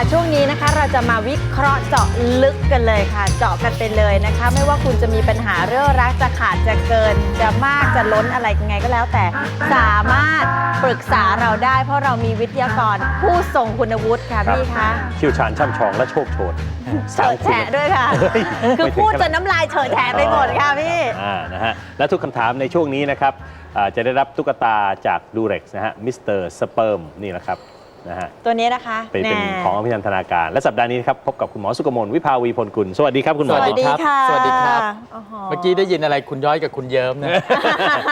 ค่ะช่วงนี้นะคะเราจะมาวิเคราะห์เจาะลึกกันเลยค่ะ เจาะกันไปเลยนะคะ ไม่ว่าคุณจะมีปัญหาเรื่องรักจะขาดจะเกิน จะมากจะล้นอะไรยังไงก็แล้วแต่สามารถปรึกษาเราได้ เพราะเรามีวิทยากรผู้ทรงคุณวุฒิค่ะครับพี่คะเชี่ยวชาญช่ำชองและโชคโชนเฉิดแฉะด้วยค่ะเฮ้ยคือไม่ถึงพูดขนาจนน้ำลายเฉิดแฉะไปหมดค่ะพี่อ่านะฮะและทุกคำถามในช่วงนี้นะครับอ่าจะได้รับตุ๊กตาจากดูเร็กนะฮะมิสเตอร์สเปิร์มนี่แหละครับ นะฮะตัวนี้นะคะเป็นเป็นแน่ของอภินันทนาการ และสัปดาห์นี้นะครับพบกับคุณหมอสุกมลวิภาวีพลกุล สวัสดีครับคุณหมสอวัสดีค่ะสวัสดีครับ โอ้โห เมื่อกี้ได้ยินอะไรคุณย้อยกับคุณเยิ้มนะ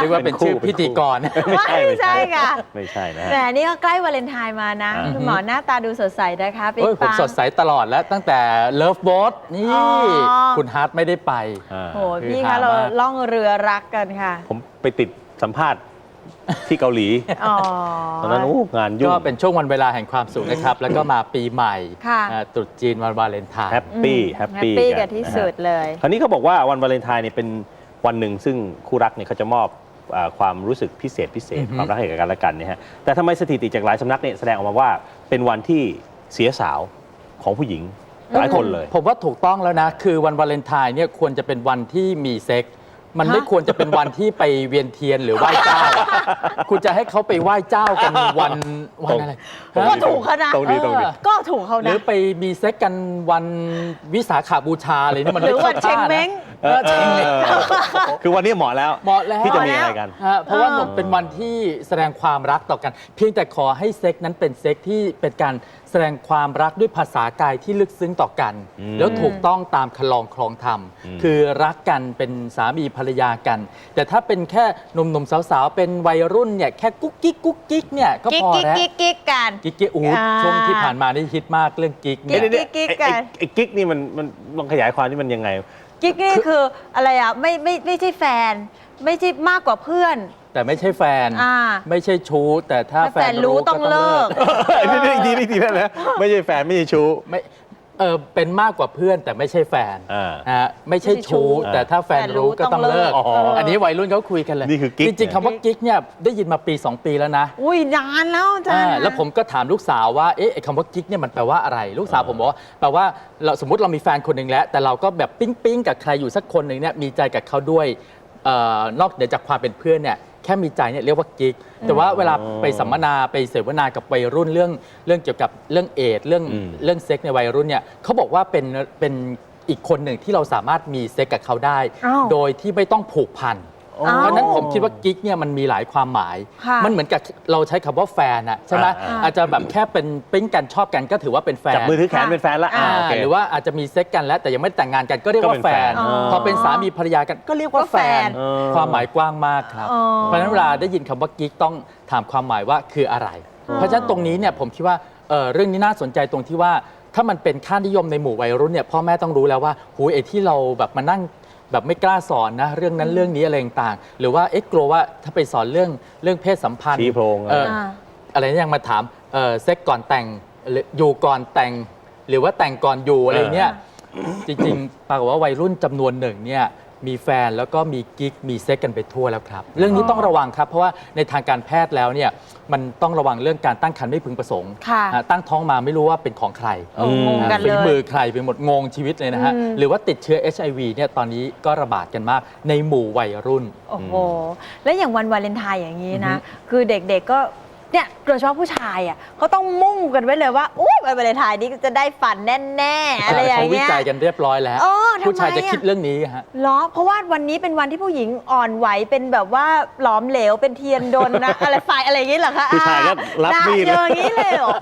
นึกว่าเป็นชื่อพิธีกร ไม่ใช่ค่ะ ไม่ใช่นะฮะ แต่นี่ก็ใกล้วาเลนไทน์มานะ อ่า คุณหมอหน้าตาดูสดใสนะคะปิ๊งโอ้ยผมปังสดใสตลอดแล้วตั้งแต่เลิฟโบ t นี่อ๋อ คุณฮาร์ดไม่ได้ไป อ่าโอ้โหคือพี่หาคะเรามากล่องเรือรักกันค่ะ ผมไปติดสัมภาษณ์ ที่เกาหลีอ๋อ ตอนนั้นอู้งานยุ่งก็เป็นช่วงวันเวลาแห่งความสุขนะครับ แล้วก็มาปีใหม่ค่ะ อ่าตรุษจีนวันวาเลนไทน์แฮปปี้อืมแฮปปี้แฮปปี้กันที่สุดเลย คราวนี้เขาบอกว่าวันวาเลนไทน์เนี่ยเป็นวันหนึ่งซึ่งคู่รักเนี่ยเขาจะมอบอาความรู้สึกพิเศษพิเศษอือฮึความรักให้กับกันและกันเนี่ยฮะแต่ทำไมสถิติจากหลายสำนักเนี่ยแสดงออกมาว่าเป็นวันที่เสียสาวของผู้หญิงหลายคนเลย ผมว่าถูกต้องแล้วนะ คือวันวาเลนไทน์เนี่ยควรจะเป็นวันที่มีเซ็กส์ มันไม่ฮะควรจะเป็นวันที่ไปเวียนเทียนหรือไหว้เจ้า คุณจะให้เขาไปไหว้เจ้ากันวันวันอะไรตรงก็นี้ถูกเขานะ ตรงนี้ตรงนี้เออก็ถูกเขาหรืนะอไปมีเซ็กกันวันวิสาขาบูชาอะไรนี่มันหรือไม่วันข้าเชงท่านะเม้ง เออเชงเม้งคือวันนี้เหมาะแล้ว เหมาะแล้วที่จะมีอะไรกัน ฮะเพราะว่าเออเป็นวันที่แสดงความรักต่อกัน เพียงแต่ขอให้เซ็กนั้นเป็นเซ็กที่เป็นการแสดงความรักด้วยภาษากายที่ลึกซึ้งต่อกัน อืมแล้วถูกต้องตามคลองครองธรรม อืม คือรักกันเป็นสามีภรรยากัน แต่ถ้าเป็นแค่หนุ่มๆสาวๆ เป็นวัยรุ่นเนี่ยแค่กุ๊กกิ๊กกุ๊กกิ๊กเนี่ยก็กิ๊กพอกิ๊กแล้วกิ๊กกิ๊กกัน กิ๊กกิ๊กอู้อ่า ช่วงที่ผ่านมานี่ฮิตมากเรื่องกิ๊กกิ๊เนี่ยกกิ๊กไอ้กันไอ้ไอ้กิ๊กนี่มันมันลองขยายความที่มันยังไง กิ๊กนี่คืออะไรอะไม่ไม่ไม่ใช่แฟน ไม่ใช่มากกว่าเพื่อน แต่ไม่ใช่แฟน อ่าไม่ใช่ชู้ แต่ถ้าถ้าแฟแฟนนรู้รู้ต้องเลิกนี่นี่ดีนี่ดีแล้วนะไม่ใช่แฟนไม่ใช่ชู้ ไม่ เออเป็นมากกว่าเพื่อนแต่ไม่ใช่แฟนอ่า นะฮะไม่ใช่ชู้อ่าแต่ถ้าแฟนรู้ก็ต้องเลิกอ๋ออัอันนี้วัยรุ่นเขาคุยกันเลยนี่คือกิ๊กจริงๆคำว่ากิ๊กเนี่ยได้ยินมาปี 2 ปีแล้วนะอุ้ยนานแล้วอาจารอ่าย์แล้วผมก็ถามลูกสาวว่าเอ๊ะไอ้คำว่ากิ๊กเนี่ยมันแปลว่าอะไร ลูกสาวผมบอกว่าแปลว่าเราสมมติเรามีแฟนคนหนึ่งแล้ว แต่เราก็แบบปิ๊งปิ๊งๆกับใครอยู่สักคนหนึ่งเนี่ยมีใจกับเขาด้วยเอ่อนอกเหนือจากความเป็นเพื่อนเนี่ย แค่มีใจเนี่ยเรียกว่ากิ๊กแต่ว่าเวลาไปสัมมนาไปเสวนากับวัยรุ่นเรื่องเรื่องเกี่ยวกับเรื่องเอดส์เรื่องอืมเรื่องเซ็กในวัยรุ่นเนี่ยเขาบอกว่าเป็นเป็นอีกคนหนึ่งที่เราสามารถมีเซ็กกับเขาได้อ้าวโดยที่ไม่ต้องผูกพันอ้าว เพราะฉะนั้นผมคิดว่ากิ๊กเนี่ยมันมีหลายความหมาย ค่ะมันเหมือนกับเราใช้คำว่าแฟนอะใช่ไหมอ่า อาจจะแบบแค่เป็นปิ๊งกันชอบกันก็ถือว่าเป็นแฟนจับมือถือแขนเป็นแฟนละอ่าอ่าโอเค หรือว่าอาจจะมีเซ็กกันแล้วแต่ยังไม่แต่งงานกันก็เรียกก็ว่าเป็นแฟแฟนน อ๋อพอเป็นสามีภรรยากันก็เรียกว่าแฟนก็แฟนเออ ความหมายกว้างมากครับ อ๋อ เพราะฉะนั้นเวลาได้ยินคำว่ากิ๊กต้องถามความหมายว่าคืออะไร เพราะฉะนั้นตรงนี้เนี่ยผมคิดว่าเอ่อเรื่องนี้น่าสนใจตรงที่ว่า ถ้ามันเป็นค่านิยมในหมู่วัยรุ่นเนี่ยพ่อแม่ต้องรู้แล้วว่าหูยไอ้ที่เราแบบมานั่ง แบบไม่กล้าสอนนะ เรื่องนั้นเรื่องนี้อะไรต่างๆหรือว่าเอ๊ะกลัวว่าถ้าไปสอนเรื่องเรื่องเพศสัมพันธ์ชี้โพรงเอ่ออ่า อะไรเนี่ยยังมาถามเอ่อเซ็กก่อนแต่งหรืออยู่ก่อนแต่ง หรือว่าแต่งก่อนอยู่อะไรเนี่ย จริงๆปรากฏว่าวัยรุ่นจำนวนหนึ่งเนี่ย มีแฟนแล้วก็มีกิ๊กมีเซ็กกันไปทั่วแล้วครับ เรื่องนี้ต้องระวังครับ เพราะว่าในทางการแพทย์แล้วเนี่ยมันต้องระวังเรื่องการตั้งครรภ์ไม่พึงประสงค์ค่ะอะตั้งท้องมาไม่รู้ว่าเป็นของใครเอองงกันฝีเลยมือใครไปหมดงงชีวิตเลยนะฮะอืมหรือว่าติดเชื้อ HIV เนี่ยตอนนี้ก็ระบาดกันมากในหมู่วัยรุ่น โอ้โห แล้วอย่างวันวาเลนไทน์อย่างนี้นะอือฮึคือเด็กๆก็ เนี่ยโดยเฉพาะผู้ชายอะเขาต้องมุ่งกันไว้เลยว่าอุ้ยวันวาเลนไทน์นี้จะได้ฝันแน่ๆอะไรอย่างเขาวิเงี้ยจัยกันเรียบร้อยแล้ว เออทำไมผู้ชายจะอะคิดเรื่องนี้ฮะเหรอเพราะว่าวันนี้เป็นวันที่ผู้หญิงอ่อนไหวเป็นแบบว่าหลอมเหลวเป็นเทียนดนนะอะไรไฟอะไรอย่างนี้เหรอคะผู้ชายก็รับมีดด่าเจออย่างนี้เลยเหรอ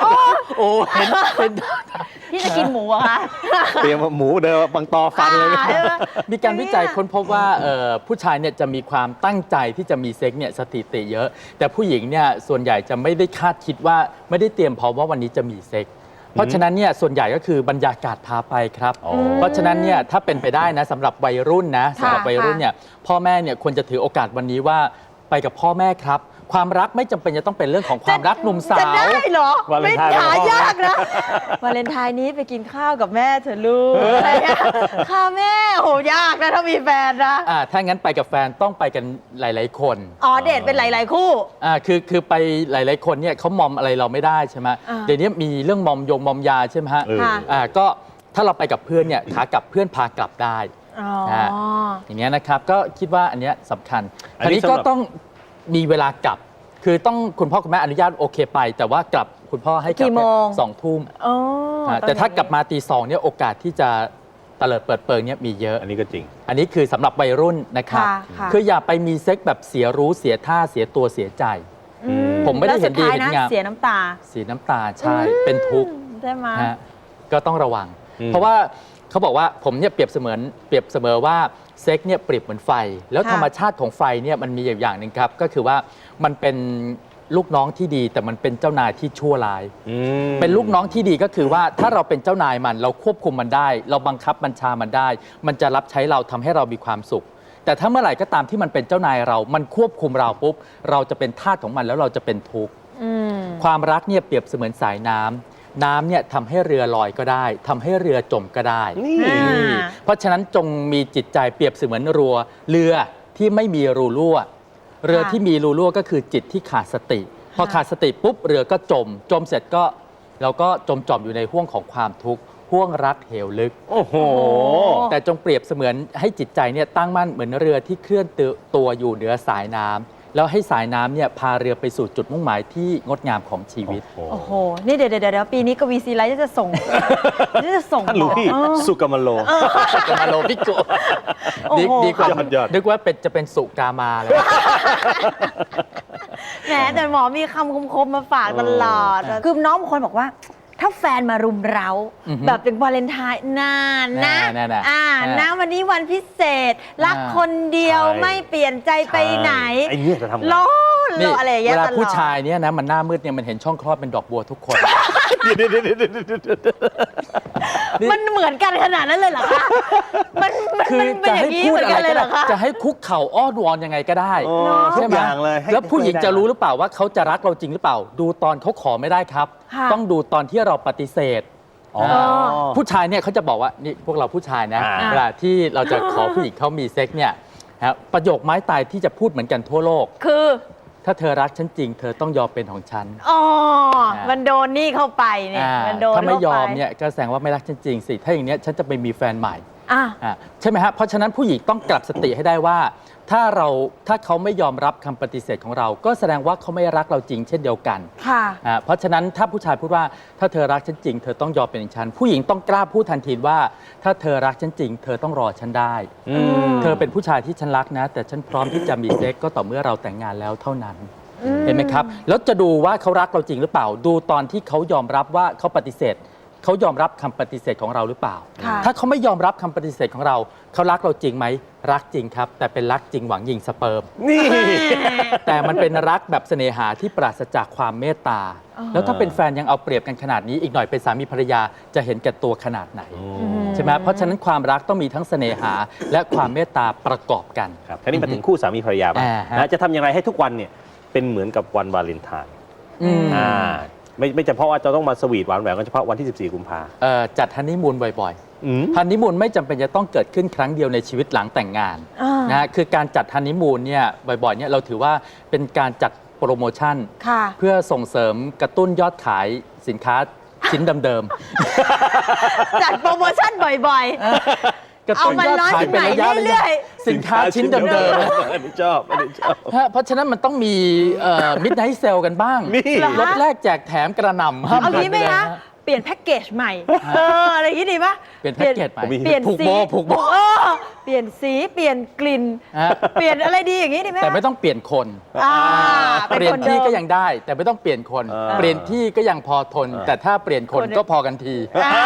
โอ้โอ้เห็นเป็นพี่จะกินหมูเหรอคะเตรียมหมูเดินบังตอฟันเลยอ่าใช่ไหมมีการวิจัยค้นพบว่าเอ่อผู้ชายเนี่ยจะมีความตั้งใจที่จะมีเซ็กเนี่ยสถิติเยอะ แต่ผู้หญิงเนี่ยส่วนใหญ่จะไม่ได้คาดคิดว่าไม่ได้เตรียมพร้อมว่าวันนี้จะมีเซ็ก เพราะฉะนั้นเนี่ยส่วนใหญ่ก็คือบรรยากาศพาไปครับ อ๋อ เพราะฉะนั้นเนี่ยถ้าเป็นไปได้นะสำหรับวัยรุ่นนะสำหรับค่ะวัยรุ่นเนี่ยพ่อแม่เนี่ยควรจะถือโอกาสวันนี้ว่าไปกับพ่อแม่ครับ ความรักไม่จำเป็นจะต้องเป็นเรื่องของความรักหนุ่มสาจะว ได้เหรอวาเลไม่นไทน์ หาเป็นพ่อแม่ยากนะ วาเลนไทน์นี้ไปกินข้าวกับแม่เถอะลูกอะไรเงี้ยข้าวแม่โหยากนะถ้ามีแฟนนะ อ่าถ้างั้นไปกับแฟนต้องไปกันหลาย ๆ คนอ๋อเดทเป็นหลาย ๆ คู่ อ่าคือคือไปหลาย ๆ คนเนี่ยเขามอมอะไรเราไม่ได้ใช่ไหมอ่า เดี๋ยวนี้มีเรื่องมอมยงมอมยาใช่ไหมฮะเออ ค่ะ อ่าก็ถ้าเราไปกับเพื่อนเนี่ยขากลับเพื่อนพากลับได้ อ๋อนะอย่างเงี้ยนะครับก็คิดว่าอันเนี้ยสำคัญอัอันนนี้นี้ก็สำหรับ ต้อง มีเวลากลับ คือต้องคุณพ่อคุณแม่อนุญาตโอเคไป แต่ว่ากลับคุณพ่อให้กลักี่โมง สองทุ่มโอ้อ่าแต่ถ้ากลับมาตีสองเนี่ยโอกาสที่จะเตลิดเปิดเปิงเนี่ยมีเยอะ อันนี้ก็จริง อันนี้คือสำหรับวัยรุ่นนะครับ ค่ะค่ะคืออย่าไปมีเซ็กแบบเสียรู้เสียท่าเสียตัวเสียใจ อืผมไม่ได้เห็นดีแล้วสุท้ายเห็นนะงาม เสียน้ำตาเสียน้ำตาใช่เป็นทุกข์ ใช่ไหมนะฮะก็ต้องระวัง อืมเพราะว่า เขาบอกว่าผมเนี่ยเปรียบเสมือนเปรียบเสมอว่าเซ็กเนี่ยเปรียบเหมือนไฟ แล้วค่ะธรรมชาติของไฟเนี่ยมันมีอย่างหนึ่งครับ ก็คือว่ามันเป็นลูกน้องที่ดี แต่มันเป็นเจ้านายที่ชั่วร้าย อืม เป็นลูกน้องที่ดีก็คือว่าถ้าเราเป็นเจ้านายมันเราควบคุมมันได้ เราบังคับบัญชามันได้ มันจะรับใช้เราทำให้เรามีความสุข แต่ถ้าเมื่อไหร่ก็ตามที่มันเป็นเจ้านายเรา มันควบคุมเราปุ๊บเราจะเป็นทาสของมันแล้วเราจะเป็นทุกข์ อืม ความรักเนี่ยเปรียบเสมือนสายน้ำ น้ำเนี่ยทำให้เรือลอยก็ได้ทำให้เรือจมก็ได้ นี่ อ่าเพราะฉะนั้นจงมีจิตใจเปรียบเสมือนรัว เรือที่ไม่มีรูรั่ว เรือที่มีรูรั่วก็คือจิตที่ขาดสติ พอขาดสติปุ๊บเรือก็จม จมเสร็จก็เราก็จมจอมอยู่ในห่วงของความทุกข์ห่วงรักเหวลึก โอ้โหแต่จงเปรียบเสมือนให้จิตใจเนี่ยตั้งมั่นเหมือนเรือที่เคลื่อนตัวอยู่เหนือสายน้ำ แล้วให้สายน้ำเนี่ยพาเรือไปสู่จุดมุ่งหมายที่งดงามของชีวิต โอ้โห นี่เดี๋ยวเดี๋ยวเดี๋ยวปีนี้กวีซีไลท์จะส่ง จะส่งท่านหลวงพี่เออ สุกรรมโลกามาโลพิโกโอ้โหดีดีกว่ายอดยอด นึกว่าเป็นจะเป็นสุกามาเลย แหมแต่หมอมีคำคมๆมาฝากตลอด คือน้องบางคนบอกว่า ถ้าแฟนมารุมเร้าอือฮึแบบเป็นวาเลนไทน์นานนะน่าๆๆอ่าอ่านะวันนี้วันพิเศษ รักอ่า คนเดียวใช่ ไม่เปลี่ยนใจไปไหนไอ้เนี่ยจะทำไง ร้อนรออะไรอย่างเงี้ยเวลาตลอด ผู้ชายเนี่ยนะมันหน้ามืดเนี่ยมันเห็นช่องคลอดเป็นดอกบัวทุกคน มันเหมือนกันขนาดนั้นเลยเหรอคะ มันมันคือมันเป็นจะอให้ย่างนี้พูเหดมือนอะกัไรนเลยก็เหรได้อคะ จะให้คุกเข่าอ้อนวอนยังไงก็ได้ใช่ไหมทุกอย่างเลยให้แล้วผู้หญิงจะรู้หรือเปล่าว่าเขาจะรักเราจริงหรือเปล่า ดูตอนเขาขอไม่ได้ครับ ค่ะ ต้องดูตอนที่เราปฏิเสธ อ๋อ ผู้ชายเนี่ยเขาจะบอกว่านี่พวกเราผู้ชายนะอ่า เวลาที่เราจะขอผู้หญิงเขามีเซ็กเนี่ยนะประโยคไม้ตายที่จะพูดเหมือนกันทั่วโลก คือ ถ้าเธอรักฉันจริง เธอต้องยอมเป็นของฉัน อ๋ออ่ามัมันโดนนี่เข้าไปเนี่ย อ่ามันโดนถ้าไม่ยอมข้าปเนี่ยก็แสดงว่าไม่รักฉันจริงสิ ถ้าอย่างเนี้ยฉันจะไปมีแฟนใหม่ อะ อ่าใช่ไหมฮะเพราะฉะนั้นผู้หญิงต้องกลับสติให้ได้ว่า ถ้าเราถ้าเขาไม่ยอมรับคำปฏิเสธของเรา ก็แสดงว่าเขาไม่รักเราจริงเช่นเดียวกันค่ะ อ่าเพราะฉะนั้นถ้าผู้ชายพูดว่าถ้าเธอรักฉันจริง เธอต้องยอมเป็นของฉันผู้หญิงต้องกล้าพูดทันทีว่า ถ้าเธอรักฉันจริง เธอต้องรอฉันได้อืมเธอเป็นผู้ชายที่ฉันรักนะ แต่ฉันพร้อมที่จะมีเซ็กก็ต่อเมื่อเราแต่งงานแล้วเท่านั้นอืมเห็นไหมครับ แล้วจะดูว่าเขารักเราจริงหรือเปล่า ดูตอนที่เขายอมรับว่าเขาปฏิเสธ เขายอมรับคำปฏิเสธของเราหรือเปล่า ค่ะ ถ้าเขาไม่ยอมรับคำปฏิเสธของเรา เขารักเราจริงไหม รักจริงครับ แต่เป็นรักจริงหวังยิงสเปิร์ม นี่ แต่มันเป็นรักแบบเสน่หาที่ปราศจากความเมตตา อ๋อ แล้วถ้าเป็นแฟนยังเอาเปรียบกันขนาดนี้ อีกหน่อยเป็นสามีภรรยาจะเห็นแก่ตัวขนาดไหน ใช่ไหมเพราะฉะนั้นความรักต้องมีทั้งเสน่หาและความเมตตาประกอบกัน ครับทีนี้มาถึงคู่สามีภรรยาบ้างอ่าฮะ นะจะทำอย่างไรให้ทุกวันเนี่ยเป็นเหมือนกับวันวาเลนไทน์อืม อ่า ไม่ไม่เฉพาะว่าจะต้องมาสวีทหวานแหววกันเฉพาะวันที่ 14 กุมภาเอ่อจัดฮันนีมูนบ่อยอืม ๆฮันนีมูนไม่จำเป็นจะต้องเกิดขึ้นครั้งเดียวในชีวิตหลังแต่งงานอ่านะฮะคือการจัดฮันนีมูนเนี่ยบ่อยๆเนี่ยเราถือว่าเป็นการจัดโปรโมชั่น ค่ะ เพื่อส่งเสริมกระตุ้นยอดขายสินค้าชิ้นเดิมจัดโปรโมชั่นบ่อยๆ กระตุ้นยอดขายเป็นระยะเอามาร้อยใหม่ระเรื่ยะอยสินค้าชิ้นเดิมอันนี้ชอบอันนี้ชอบ ๆฮะเพราะฉะนั้นมันต้องมีมิดไนท์เซลกันบ้างนี่เหรอลดแรกแจกแถมกระหน่ำๆห้ามเอาพลาดงี้ไหมปลยคะฮ เปลี่ยนแพ็กเกจใหม่ เอออะไรอย่างนี้ดีปะเปลี่ยนแพ็กเกจใหม่เปลี่ยนผูกสีโบผูกโบ เออเปลี่ยนสีเปลี่ยนกลิ่น ฮะเปลี่ยนอะไรดีอย่างนี้ดีไหมแต่ไม่ต้องเปลี่ยนคน อ่าเปลี่ยนคนที่ดิมก็ยังได้ แต่ไม่ต้องเปลี่ยนคน เออ เปลี่ยนที่ก็ยังพอทนเออแต่ถ้าเปลี่ยนคนคน ก็พอกันที อ่า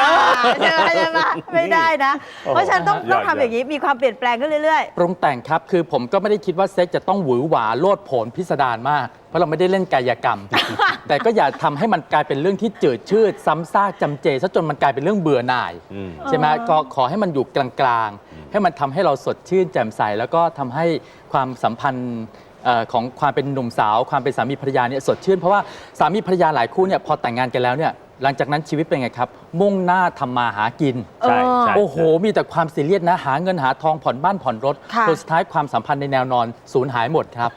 ใช่ไหมใช่ไหมไม่ได้นะโอ้โหเพราะฉะนันต้องยอดต้องทำอย่างนี้มีความเปลี่ยนแปลงขึ้นเรื่อย ปรุงแต่งครับ คือผมก็ไม่ได้คิดว่าเซ็กจะต้องหวือหวาโลดโผนพิสดารมากเพ ราะเราไม่ได้เล่นกายกรรม แต่ก็อย่าทำให้มันกลายเป็นเรื่องที่จืดชืดซ้ำซากจำเจซะจนมันกลายเป็นเรื่องเบื่อหน่าย อืม ใช่ไหมก็ขอให้มันอยู่กลางๆ ให้มันทำให้เราสดชื่นแจ่มใส แล้วก็ทำให้ความสัมพันธ์เอ่อของความเป็นหนุ่มสาว ความเป็นสามีภรรยาเนี่ยสดชื่น เพราะว่าสามีภรรยาหลายคู่เนี่ยพอแต่งงานกันแล้วเนี่ย หลังจากนั้นชีวิตเป็นไงครับ มุ่งหน้าทำมาหากิน ใช่ใช่ โอ้โห มีแต่ความซีเรียสนะ หาเงินหาทองผ่อนบ้านผ่อนรถค่ะ จนสุดท้ายความสัมพันธ์ในแนวนอนสูญหายหมดครับ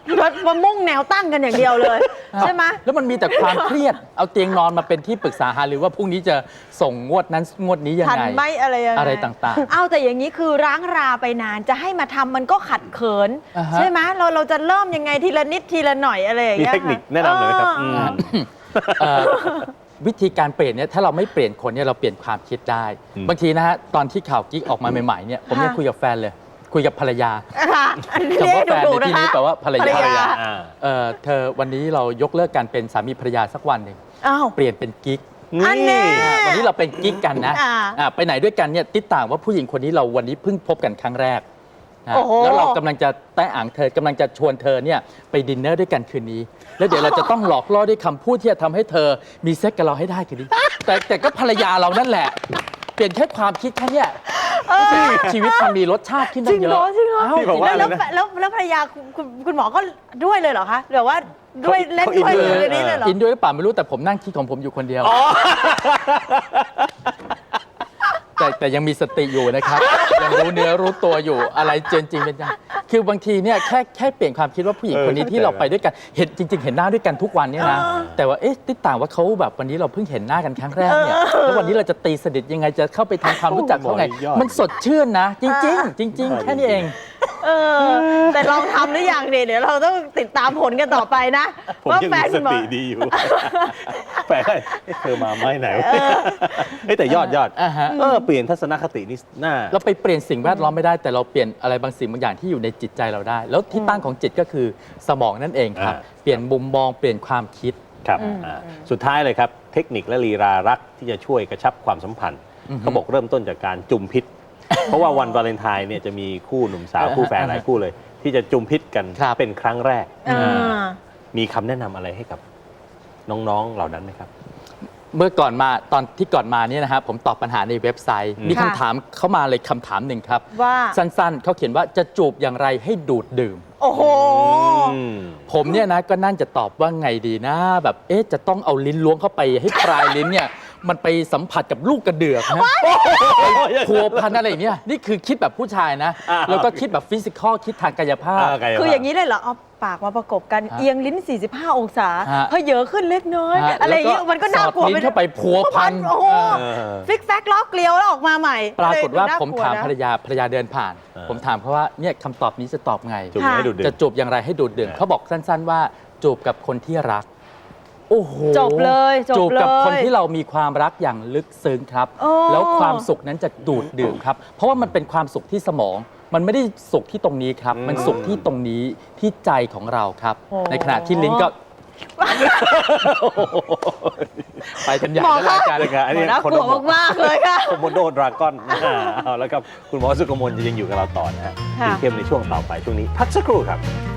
มามุ่งแนวตั้งกันอย่างเดียวเลย ใช่ไหม แล้วมันมีแต่ความเครียด เอาเตียงนอนมาเป็นที่ปรึกษาหาหรือว่าพรุ่งนี้จะส่งงวดนั้นงวดนี้ยังทันไง ไหมอะไรยังไงอะไรต่างๆเอาแต่อย่างนี้คือร้างราไปนานจะให้มาทำมันก็ขัดเขิน อ่าฮะ ใช่ไหมเราเราจะเริ่มยังไงทีละนิดทีละหน่อยอะไรอย่างมีเงี้ยเทคนิคแนะนำเลยไหมครับเออมเอ่อ วิธีการเปลี่ยนเนี่ยถ้าเราไม่เปลี่ยนคนเนี่ยเราเปลี่ยนความคิดได้ อืม บางทีนะฮะตอนที่ข่าวกิ๊กออกมาใหม่ๆเนี่ยผมยังค่ะคุยกับแฟนเลย คุยกับภรรยาค่ะอันนี้คำว่าแฟนดูในๆที่นะคะนี้แปลว่าภรรยาภรรยา อ่า เอ่อเธอวันนี้เรายกเลิกการเป็นสามีภรรยาสักวันหนึ่งอ้าว เปลี่ยนเป็นกิ๊ก อันแน่ อ่าวันนี้เราเป็นกิ๊กกันนะอ่า อ่าไปไหนด้วยกันเนี่ยติดต่างว่าผู้หญิงคนนี้เราวันนี้เพิ่งพบกันครั้งแรก นะโอ้โห แล้วเรากำลังจะแตะอ่างเธอกำลังจะชวนเธอเนี่ยไปดินเนอร์ด้วยกันคืนนี้ แล้วเดี๋ยวเราจะต้องหลอกล่อด้วยคำพูดที่จะทำให้เธอมีเซ็กกับเราให้ได้คืนนี้ แต่แต่ก็ภรรยาเรานั่นแหละ เปลี่ยนแค่ความคิดแค่เนี้ยชีวิตมันมีรสชาติขึ้นจตั้ริงงเยเหรอะอจริงเหรออ้าวที่บอกว่า แล้วอะไรนะแล้วแล้วภรรยาคุณคุณคุณหมอก็ด้วยเลยเหรอคะหรือว่าด้วยเล่นด้วยเขาอินด้วยหรือนี้เลยเหรอ อินด้วยหรือเปล่าไม่รู้แต่ผมนั่งคิดของผมอยู่คนเดียว แต่แต่ยังมีสติอยู่นะครับ ยังรู้เนื้อรู้ตัวอยู่อะไรเจนจริงเป็นยังคือบางทีเนี่ยแค่แค่เปลี่ยนความคิดว่าผู้หญิงเออคนนี้ที่เข้าใจเราไปด้วยกันเห็นจริง ๆ เห็นหน้าด้วยกันทุกวันเนี่ยนะเออแต่ว่าเอ๊ะติดต่างว่าเขาแบบวันนี้เราเพิ่งเห็นหน้ากันครั้งแรกเนี่ยแล้ววันนี้เราจะตีสนิทยังไงจะเข้าไปทำความรู้จักเขาไงโอ้ยยอดมันสดชื่นนะ จริง ๆ จริง ๆ แค่นี้เอง เออ แต่ลองทำหรือยังเนี่ยเดี๋ยวเราต้องติดตามผลกันต่อไปนะผมว่ายังแฟมีนสคุณหมอ ติดีอยู่ แฟนเอ้ยเธอมาไม่ไหนวะเฮ้ยแต่ยอดยอดอ่าฮะ เออเปลี่ยนทัศนคตินี่น่า เราไปเปลี่ยนสิ่งแวดล้อมไม่ได้แต่เราเปลี่ยนอะไรบางสิ่งบางอย่างที่อยู่ในจิตใจเราได้ แล้วที่ตั้งของจิตก็คือสมองนั่นเองครับ อ่า เปลี่ยนมุมมองเปลี่ยนความคิด ครับอืมอ่าอืมสุดท้ายเลยครับ เทคนิคและลีลารักที่จะช่วยกระชับความสัมพันธ์อือฮึเขาบอกเริ่มต้นจากการจุมพิษ เพราะว่าวันวาเลนไทน์เนี่ยจะมีคู่หนุ่มสาวอ่าฮะคู่แฟนหลายคู่เลย ที่จะจุมพิษกันครับ เป็นครั้งแรกอ่าอ่า มีคำแนะนำอะไรให้กับน้องๆเหล่านั้นไหมครับ เมื่อก่อนมาตอนที่ก่อนมาเนี่ยนะครับผมตอบปัญหาในเว็บไซต์ อืม มีค่ะคำถามเข้ามาเลยคำถามหนึ่งครับ ว่า สั้นๆ เขาเขียนว่าจะจูบอย่างไรให้ดูดดื่ม โอ้โห อืม ผมเนี่ยนะก็นั่นจะตอบว่าไงดีนะ แบบเอ๊ะจะต้องเอาลิ้นล้วงเข้าไปให้ปลายลิ้นเนี่ย มันไปสัมผัสกับลูกกระเดือกนะพัวพันอะไรอย่างเงี้ยนี่คือคิดแบบผู้ชายนะอ่าแล้วก็คิดแบบฟิสิกอลคิดทางกายภาพอ่ากายภพคืออย่างนี้เลยเหรอเอาปากมาประกบกันฮะเอียงลิ้น 45 องศาฮะเพอเยอะขึ้นเล็กน้อยฮะอะไรอย่างเงี้ยแล้วก็มันก็น่ากลัวสอดลิ้นเข้าไปพัวพันโอ้โหเออฟิกแฟกล็อกเกลียวแล้วออกมาใหม่ ปรากฏว่าเลยดูผมน่กลัถามนะภรรยาภรรยาเดินผ่านเออผมถามเขาว่าเนี่ยคำตอบนี้จะตอบไงจุ่มให้ดูดดื่จะมจูบอย่างไรให้ดูดดื่มเออเขาบอกสั้น ๆ ว่าจูบกับคนที่รัก โอ้โหจบเลยจบจูบกับเลยคนที่เรามีความรักอย่างลึกซึ้งครับ โอ้ แล้วความสุขนั้นจะดูดดื่มครับ เพราะว่ามันเป็นความสุขที่สมอง มันไม่ได้สุขที่ตรงนี้ครับอืมมันสุขที่ตรงนี้ที่ใจของเราครับโอ้ในขณะที่ลิ้นก็ ไปกันใหญ่หมอแล้วคะรายการรายการอันโหนี้น่ากลัวมากๆเลยค่ะโคโมโดดราก้อนเอาแล้วครับ คุณหมอสุกมลจะยังอยู่กับเราต่อนะฮะค่ะคุณเข้มในช่วงต่อไปช่วงนี้พักสักครู่ครับค